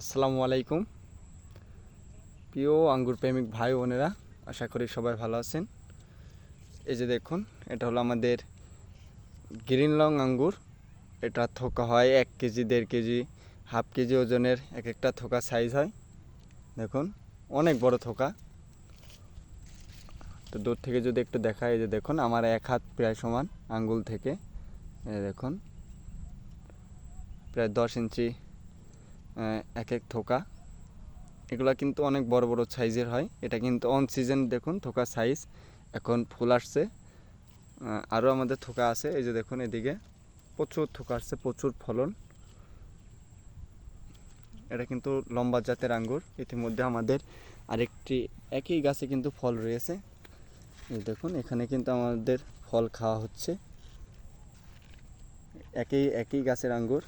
আসসালামু আলাইকুম। প্রিয় আঙ্গুর প্রেমিক ভাই বোনেরা, আশা করি সবাই ভালো আছেন। এই যে দেখুন, এটা হলো আমাদের গ্রিন লং আঙ্গুর। এটা থোকা হয় এক কেজি, দেড় কেজি, হাফ কেজি ওজনের এক একটা থোকা সাইজ হয়। দেখুন, অনেক বড় থোকা। তো দূর থেকে যদি একটু দেখায় এই যে দেখুন, আমার এক হাত প্রায় সমান আঙ্গুল থেকে। দেখুন, প্রায় দশ ইঞ্চি এক এক থোকা। এগুলা কিন্তু অনেক বড় বড় সাইজের হয়। এটা কিন্তু অন সিজন দেখুন, থোকা সাইজ এখন ফুল আসছে। আরও আমাদের থোকা আছে। এই যে দেখুন এদিকে। প্রচুর থোকা আসছে, প্রচুর ফলন। এটা কিন্তু লম্বা জাতের আঙ্গুর। ইতিমধ্যে আমাদের আরেকটি, একই গাছে কিন্তু ফল রয়েছে। দেখুন, এখানে কিন্তু আমাদের ফল খাওয়া হচ্ছে। একই একই গাছের আঙ্গুর।